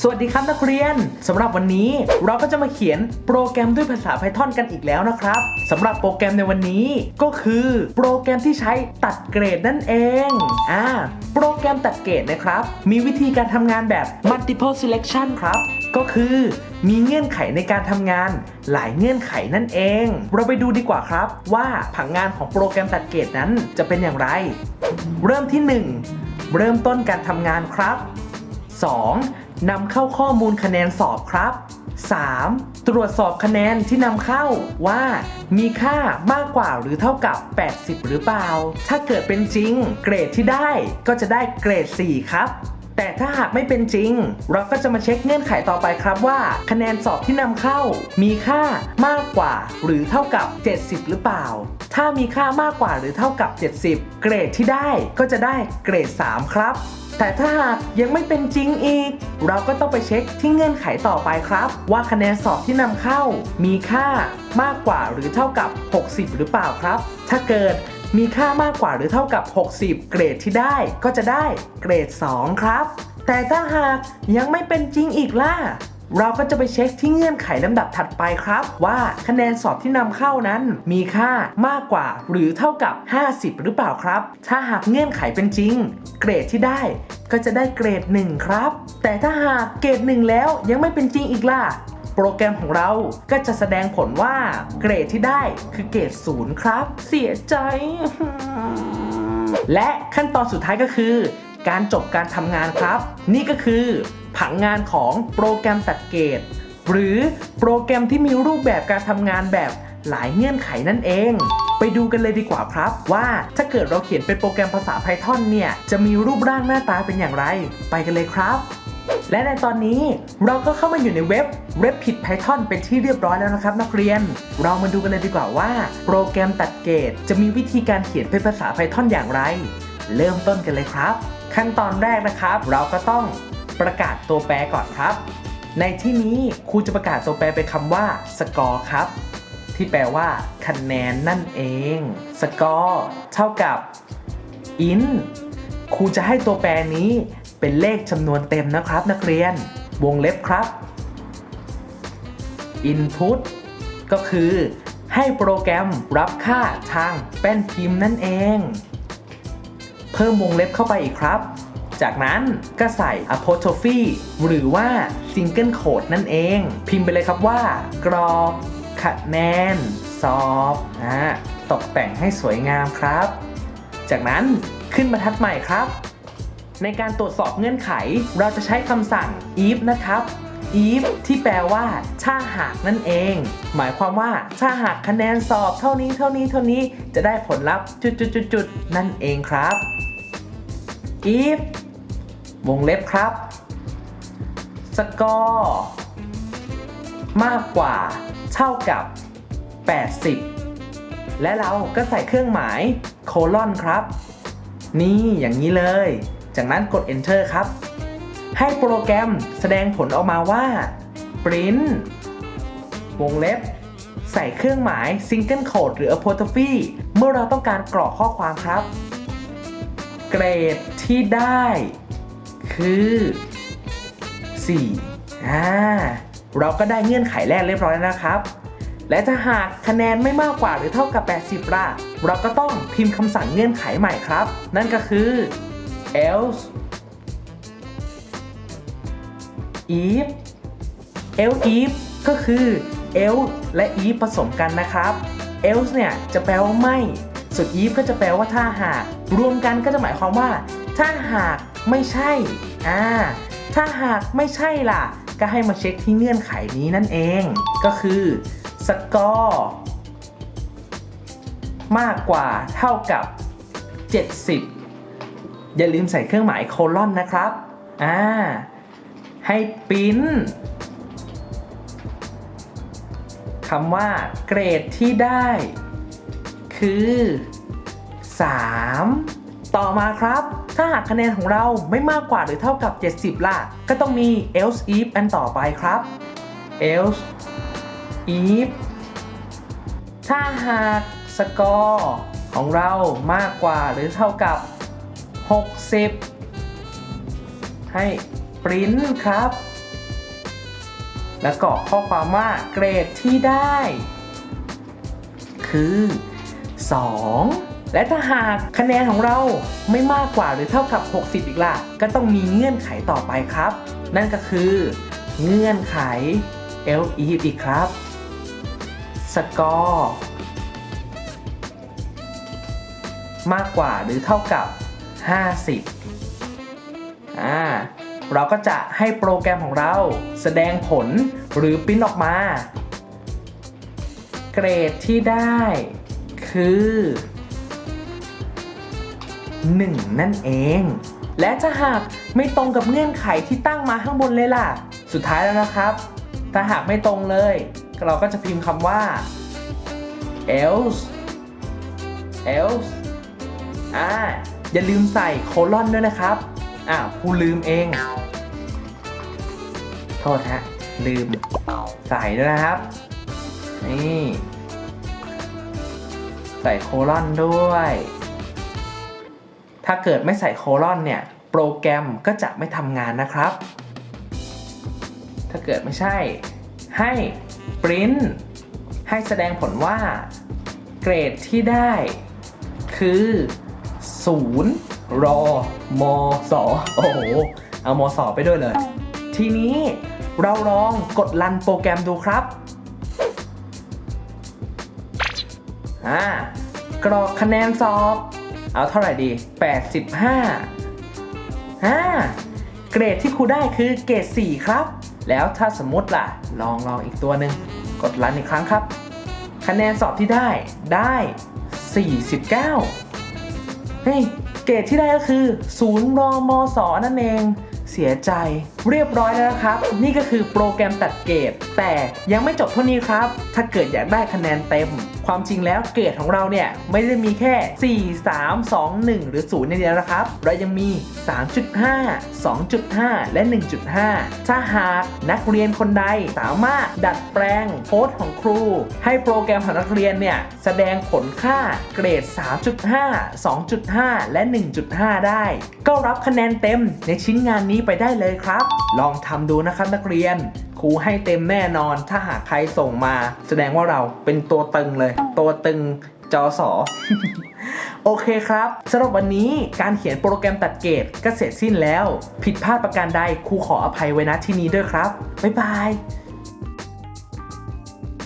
สวัสดีครับนักเรียนสำหรับวันนี้เราก็จะมาเขียนโปรแกรมด้วยภาษา Python กันอีกแล้วนะครับสำหรับโปรแกรมในวันนี้ก็คือโปรแกรมที่ใช้ตัดเกรดนั่นเองอ่าโปรแกรมตัดเกรดนะครับ มีวิธีการทำงานแบบ multiple selection ครับ ก็คือมีเงื่อนไขในการทำงานหลายเงื่อนไขนั่นเอง เราไปดูดีกว่าครับ ว่าผังงานของโปรแกรมตัดเกรดนั้นจะเป็นอย่างไร เริ่มที่ 1 เริ่มต้นการทำงานครับ 2. นำเข้าข้อมูลคะแนนสอบครับ 3. ตรวจสอบคะแนนที่นำเข้าว่า มีค่ามากกว่าหรือเท่ากับ 80 หรือเปล่า ถ้าเกิดเป็นจริง เกรดที่ได้ก็จะได้เกรด 4 ครับ แต่ถ้าหากไม่เป็นจริง เราก็จะมาเช็คเงื่อนไขต่อไปครับว่า คะแนนสอบที่นำเข้า มีค่ามากกว่า หรือเท่ากับ 70 หรือเปล่า ถ้ามีค่ามากกว่าหรือเท่ากับ 70 เกรดที่ได้ก็จะได้เกรด 3 ครับ แต่ถ้าหากยังไม่เป็นจริงอีก เราก็ต้องไปเช็คที่เงื่อนไขต่อไปครับ ว่าคะแนนสอบที่นำเข้า มีค่ามากกว่าหรือเท่ากับ 60 หรือเปล่าครับ ถ้าเกิด มีค่ามากกว่าหรือเท่ากับ 60 เกรดที่ได้ ก็จะได้เกรด 2 ครับ แต่ถ้าหากยังไม่เป็นจริงอีกล่ะเราก็จะไปเช็คที่เงื่อนไขลำดับถัดไปครับ ว่าคะแนนสอบที่นำเข้านั้นมีค่ามากกว่าหรือเท่ากับ 50 หรือเปล่าครับ ถ้าหากเงื่อนไขเป็นจริง เกรดที่ได้ก็จะได้เกรด 1 ครับ แต่ถ้าหากเกรด 1 แล้วยังไม่เป็นจริงอีกล่ะ โปรแกรมของเราก็จะแสดงผลว่าเกรดที่ได้คือเกรดศูนย์ครับ เสียใจ และขั้นตอนสุดท้ายก็คือ การจบการทำงานครับ นี่ก็คือผังงานของโปรแกรมตัดเกรดหรือโปรแกรมที่มีรูปแบบการทำงานแบบหลายเงื่อนไขนั่นเอง ไปดูกันเลยดีกว่าครับ ว่าถ้าเกิดเราเขียนเป็นโปรแกรมภาษา Python เนี่ย จะมีรูปร่างหน้าตาเป็นอย่างไร ไปกันเลยครับ และในตอนนี้เราก็เข้ามาอยู่ในเว็บ Rapid Python เป็นที่เรียบร้อยแล้วนะครับ นักเรียน เรามาดูกันเลยดีกว่าว่า โปรแกรมตัดเกรดจะมีวิธีการเขียนเป็นภาษา Python อย่างไร เริ่มต้นกันเลยครับ ขั้นตอนแรกนะครับ เราก็ต้องประกาศตัวแปรก่อนครับ ในที่นี้ครูจะประกาศตัวแปรเป็นคำว่า score ครับ ที่แปลว่า คะแนนนั่นเอง score เท่ากับ int ครูจะให้ตัวแปรนี้ เป็นเลขจำนวนเต็มนะครับนักเรียน วงเล็บครับ input ก็คือให้โปรแกรมรับค่าทางแป้นพิมพ์นั่นเอง เพิ่มวงเล็บเข้าไปอีกครับ จากนั้นก็ใส่ apostrophe หรือว่า single quote นั่นเอง พิมพ์ไปเลยครับว่า กรอกคะแนน สอบนะตกแต่งให้สวยงามครับ จากนั้นขึ้นบรรทัดใหม่ครับ ในการตรวจสอบเงื่อนไข เราจะใช้คำสั่ง if นะครับ if ที่แปลว่า ถ้าหากนั่นเอง หมายความว่า ถ้าหากคะแนนสอบเท่านี้เท่านี้เท่านี้จะได้ผลลัพธ์จุดๆๆนั่นเองครับ if วงเล็บครับ score มากกว่า เท่ากับ 80 และเราก็ใส่เครื่องหมาย โคลอนครับ นี่อย่างนี้เลย จากนั้นกด enter ครับ ให้โปรแกรมแสดงผลออกมาว่า print วงเล็บ ใส่เครื่องหมาย single quote หรือ apostrophe เมื่อเราต้องการกรอกข้อความครับ เกรดที่ได้ คือ 4 อ่า เราก็ได้เงื่อนไขแรกเรียบร้อยแล้วนะครับ และถ้าหากคะแนนไม่มากกว่าหรือเท่ากับ 80ล่ะเราก็ต้องพิมพ์คำสั่งเงื่อนไขใหม่ครับ นั่นก็คือ else if else if ก็คือ else และ if ผสมกันนะครับ else เนี่ยจะแปลว่าไม่ ส่วน if ก็จะแปลว่าถ้าหาก รวมกันก็จะหมายความว่า ถ้าหากไม่ใช่ อ่า ถ้าหากไม่ใช่ล่ะ ก็ให้มาเช็คที่เงื่อนไขนี้นั่นเอง ก็คือ score มากกว่าเท่ากับ 70 อย่าลืมใส่เครื่องหมายโคลอนนะครับ อ่า ให้ปิ้นคำว่าเกรดที่ได้ คือ 3 ต่อมาครับ ถ้าหากคะแนนของเราไม่มากกว่าหรือเท่ากับ 70 ล่ะ ก็ต้องมี else if อันต่อไปครับ else if ถ้าหากสกอร์ของเรามากกว่าหรือเท่ากับ 60 ให้ปริ้นครับ แล้วก็ข้อความว่าเกรดที่ได้ คือ 2 และถ้าหากคะแนนของเราไม่มากกว่าหรือเท่ากับ 60 อีกล่ะ ก็ต้องมีเงื่อนไขต่อไปครับ นั่นก็คือ เงื่อนไข L E อีกครับ สกอร์มากกว่าหรือเท่ากับ 50อ่าเราก็จะให้โปรแกรมของเราแสดงผลหรือปริ้นออกมา เกรดที่ได้คือ 1 นั่นเอง และถ้าหากไม่ตรงกับเงื่อนไขที่ตั้งมาข้างบนเลยล่ะ สุดท้ายแล้วนะครับ ถ้าหากไม่ตรงเลย เราก็จะพิมพ์คำว่า else else อ่า อย่าลืมใส่โคลอนด้วยนะครับอ่าผู้ลืมเอง โทษฮะ ลืมใส่ด้วยนะครับ นี่ ใส่โคลอนด้วย ถ้าเกิดไม่ใส่โคลอนเนี่ย โปรแกรมก็จะไม่ทำงานนะครับ ถ้าเกิดไม่ใช่ ให้ print ให้แสดงผลว่า เกรดที่ได้ คือ 0รอมสอโอ้โห เอามสอไปด้วยเลย ทีนี้เราลองกดรันโปรแกรมดูครับอ่ากรอกคะแนนสอบ เอาเท่าไหร่ดี 85อ่าเกรดที่ครูได้คือเกรด 4 ครับ แล้วถ้าสมมติล่ะ ลองลองอีกตัวหนึ่งกดรันอีกครั้งครับ คะแนนสอบที่ได้ได้ 49 เฮ้ยเกรดที่ได้ก็คือ0รอมสนั่นเอง เสียใจ เรียบร้อยแล้วนะครับ นี่ก็คือโปรแกรมตัดเกรดแต่ยังไม่จบเท่านี้ครับ ถ้าเกิดอยากได้คะแนนเต็ม ความจริงแล้วเกรดของเราเนี่ยไม่ได้มีแค่ 4 3 2 1 หรือ 0 อย่างเดียวนะครับ เรายังมี 3.5 2.5 และ 1.5 ถ้าหากนักเรียนคนใดสามารถดัดแปลงโค้ดของครู ให้โปรแกรมของนักเรียนเนี่ยแสดงผลค่าเกรด 3.5 2.5 และ 1.5 ได้ ก็รับคะแนนเต็มในชิ้นงานนี้ไปได้เลยครับลองทำดูนะครับนักเรียน ครูให้เต็มแน่นอน ถ้าหากใครส่งมา แสดงว่าเราเป็นตัวตึงเลย ตัวตึงจอสอโอเคครับสำหรับวันนี้การเขียนโปรแกรมตัดเกรดก็เสร็จสิ้นแล้ว ผิดพลาดประการใดครูขออภัยไว้ณที่นี้ด้วยครับ บ๊ายบาย